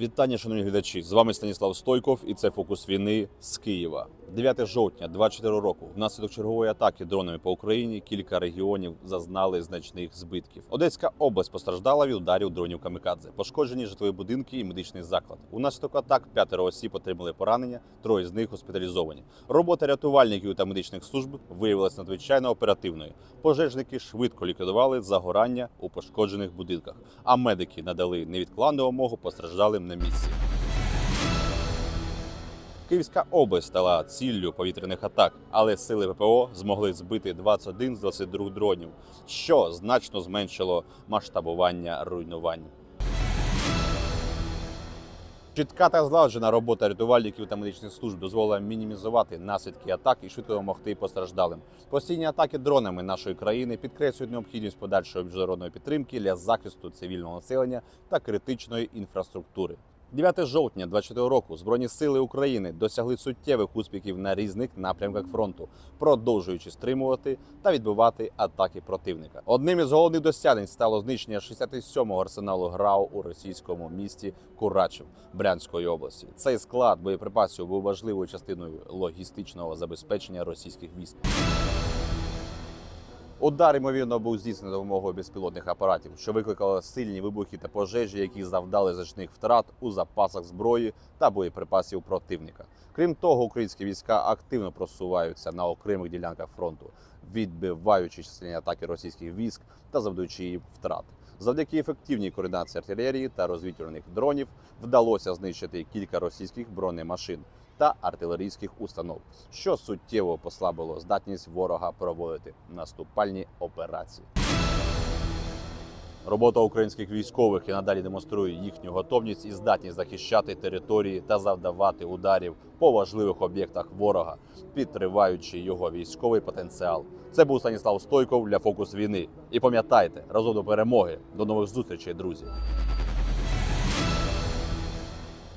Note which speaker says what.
Speaker 1: Вітання, шановні глядачі! З вами Станіслав Стойков і це фокус війни з Києва. 9 жовтня 24 року. Внаслідок чергової атаки дронами по Україні кілька регіонів зазнали значних збитків. Одеська область постраждала від ударів дронів камікадзе. Пошкоджені житлові будинки і медичний заклад. Унаслідок атак п'ятеро осіб отримали поранення, троє з них госпіталізовані. Робота рятувальників та медичних служб виявилася надзвичайно оперативною. Пожежники швидко ліквідували загорання у пошкоджених будинках, а медики надали невідкладну вимогу постраждалим на місці. Київська область стала ціллю повітряних атак, але сили ППО змогли збити 21 з 22 дронів, що значно зменшило масштабування руйнувань. Чітка та злагоджена робота рятувальників та медичних служб дозволила мінімізувати наслідки атак і швидко допомогти постраждалим. Постійні атаки дронами нашої країни підкреслюють необхідність подальшої міжнародної підтримки для захисту цивільного населення та критичної інфраструктури. 9 жовтня 24 року Збройні сили України досягли суттєвих успіхів на різних напрямках фронту, продовжуючи стримувати та відбивати атаки противника. Одним із головних досягнень стало знищення 67-го арсеналу ГРАУ у російському місті Курачев Брянської області. Цей склад боєприпасів був важливою частиною логістичного забезпечення російських військ. Удар, ймовірно, був здійснений допомогою безпілотних апаратів, що викликало сильні вибухи та пожежі, які завдали значних втрат у запасах зброї та боєприпасів противника. Крім того, українські війська активно просуваються на окремих ділянках фронту, відбиваючи численні атаки російських військ та завдаючи їм втрат. Завдяки ефективній координації артилерії та розвідувальних дронів вдалося знищити кілька російських бронемашин та артилерійських установ, що суттєво послабило здатність ворога проводити наступальні операції. Робота українських військових і надалі демонструє їхню готовність і здатність захищати території та завдавати ударів по важливих об'єктах ворога, підтриваючи його військовий потенціал. Це був Станіслав Стойков для фокус війни. І пам'ятайте, разом до перемоги. До нових зустрічей, друзі.